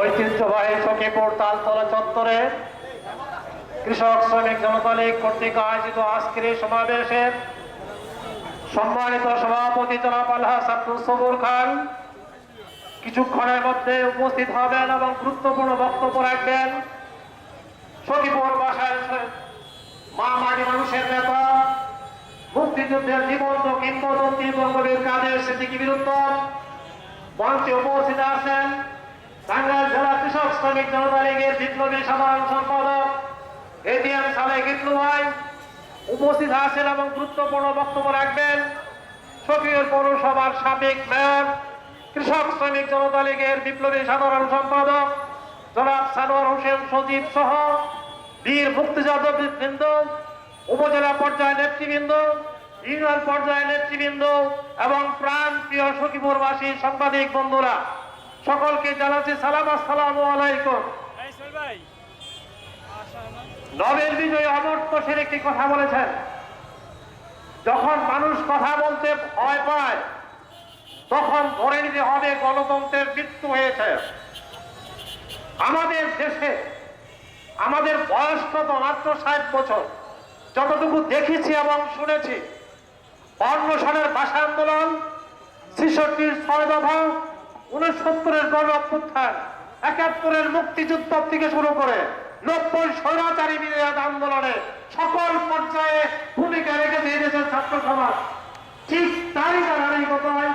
ঐতিহ্যবাহী সখীপুর তালতলা চত্বরে কৃষক, শ্রমিক জনতা লীগ কর্তৃক আয়োজিত আজকের সমাবেশের সম্মানিত সভাপতি জনাব আল্লাহ সবুর খান কিছুক্ষণের মধ্যে উপস্থিত হবেন এবং গুরুত্বপূর্ণ বক্তব্য রাখবেন। সখীপুর বাসার মা মাটি মানুষের নেতা, মুক্তিযুদ্ধের জীবন্ত কিংবদন্তি বঙ্গবীর কাদের স্মৃতিকে বিরুদ্ধ মঞ্চে উপস্থিত আছেন। টাঙ্গাইল জেলা কৃষক শ্রমিক জনতা লীগের বিপ্লবী সাধারণ সম্পাদক এটিএম সালেক ইতলু ভাই উপস্থিত আছেন এবং গুরুত্বপূর্ণ বক্তব্য রাখবেন। সক্রিয় পৌরসভার সাবেক মেয়র, কৃষক শ্রমিক জনতা লীগের বিপ্লবী সাধারণ সম্পাদক জনাব সানোয়ার হোসেন সজীব সহ বীর মুক্তিযোদ্ধা বৃন্দ, উপজেলা পর্যায়ে নেতৃবৃন্দ, ইউনিয়ন পর্যায়ে নেতৃবৃন্দ এবং প্রাণ প্রিয় সখীপুরবাসী সাংবাদিক বন্ধুরা। সকলকে জানাচ্ছি সালাম, আসসালামু আলাইকুম। নবেল বিজয় অমর্ত্য সের একটি কথা বলেছেন। যখন মানুষ কথা বলতে ভয় পায়, তখন ধরে নিতে হবে গণতন্ত্রের মৃত্যু হয়েছে। আমাদের দেশে আমাদের বয়স কত? মাত্র ষাট বছর। যতটুকু দেখেছি এবং শুনেছি বান্ন সালের ভাষা আন্দোলন ছেষট্টির ছয় দফা উনসত্তরের গণ অভ্যুত্থান একাত্তরের মুক্তিযুদ্ধ থেকে শুরু করে নব্বই স্বৈরাচারী বিরোধী আন্দোলনে সকল পর্যায়ে ভূমিকা রেখেছে এদেশের ছাত্র সমাজ। ঠিক তারই ধারাবাহিকতায়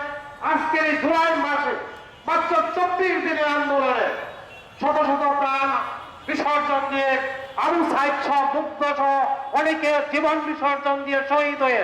আজকের এই জুলাই মাসে মাত্র চব্বিশ দিনের আন্দোলনে শত শত প্রাণ বিসর্জন দিয়ে আবু সাহেব সহ মুক্ত সহ অনেকে জীবন বিসর্জন দিয়ে শহীদ হয়ে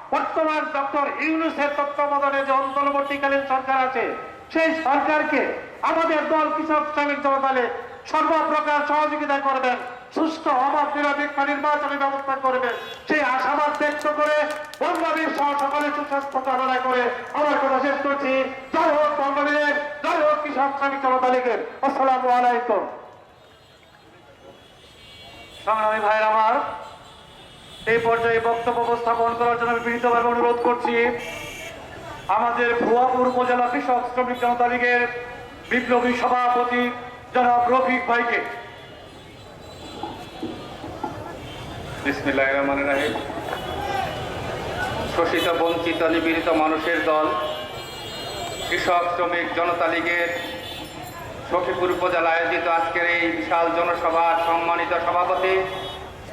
বর্তমান ডক্টর ইউনুসের তত্ত্বাবধানে যে অন্তর্বর্তীকালীন সরকার আছে, সেই সরকারকে আমাদের দল কৃষক শ্রমিক জনতালে সর্বপ্রকার সহযোগিতা করবেন, সুস্থ অবাধ নিরপেক্ষ নির্বাচনী ব্যবস্থা করবেন। সেই আশাবাদ ব্যক্ত করে বঙ্গবীর সহ সকলে সুস্বাস্থ্য কামনা করে আমার কথা শেষ করছি। জয় হোক বঙ্গবীরের জয় হোক কৃষক শ্রমিক জনতা লীগের আসসালামু আলাইকুম। সংগ্রামী ভাইয়ের আমার এই পর্যায়ে বক্তব্য উপস্থাপন করার জন্য আমি বিনীতভাবে অনুরোধ করছি। আমাদের ভুয়াপুর উপজেলা কৃষক শ্রমিক জনতা লীগের বিপ্লবী সভাপতি জনাব রফিক ভাইকে। শোষিত, বঞ্চিত, নিপীড়িত মানুষের দল, কৃষক, শ্রমিক জনতা লীগের সখীপুর উপজেলা আয়োজিত আজকের এই বিশাল জনসভার সম্মানিত সভাপতি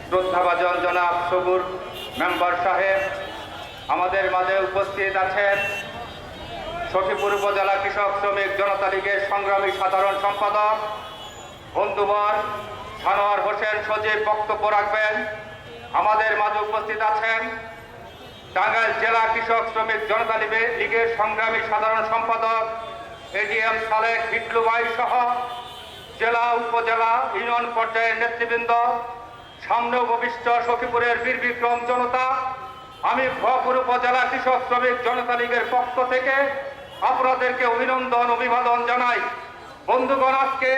শ্রদ্ধাভাজন জনাব সবুর মেম্বার সাহেব, আমাদের মাঝে উপস্থিত আছেন সখীপুর উপজেলা কৃষক শ্রমিক জনতা লীগের সংগ্রামী সাধারণ সম্পাদক, বন্ধুবর সানোয়ার হোসেন সজীব বক্তব্য রাখবেন। আমাদের মাঝে উপস্থিত আছেন টাঙ্গাইল জেলা কৃষক শ্রমিক জনতা লীগে- লীগের সংগ্রামী সাধারণ সম্পাদক এডিএম সালেক বিটলুবাই সহ জেলা উপজেলা ইউনিয়ন পর্যায়ের নেতৃবৃন্দ সামনে উপবিষ্ট সখীপুরের বীর বিক্রম জনতা, আমি ভপুর উপজেলা কৃষক শ্রমিক জনতা লীগের পক্ষ থেকে আপনাদেরকে অভিনন্দন, অভিবাদন জানাই। বন্ধুগণ, আজকে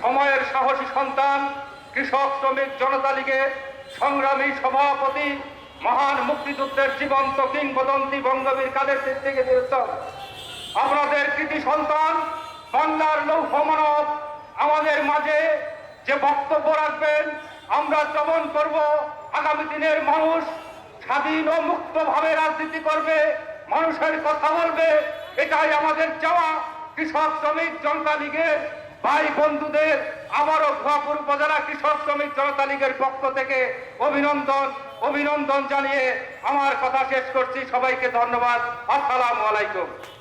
সময়ের সাহসী সন্তান, কৃষক শ্রমিক জনতা লীগের সংগ্রামী সভাপতি, মহান মুক্তিযুদ্ধের জীবন্ত কিংবদন্তি বঙ্গবীর কাদের থেকে আপনাদের কৃতি সন্তান, বাংলার লৌহ মানব, আমাদের মাঝে যে বক্তব্য রাখবেন আমরা শ্রবণ করব। আগামী দিনের মানুষ স্বাধীন ও মুক্তভাবে রাজনীতি করবে, মানুষের কথা বলবে। এটাই আমাদের চাওয়া। কৃষক শ্রমিক জনতা লীগের ভাই বন্ধুদের আবারও ভুয়াপুর উপজেলা কৃষক শ্রমিক জনতা লীগের পক্ষ থেকে অভিনন্দন অভিনন্দন জানিয়ে আমার কথা শেষ করছি। সবাইকে ধন্যবাদ। আসসালামু আলাইকুম।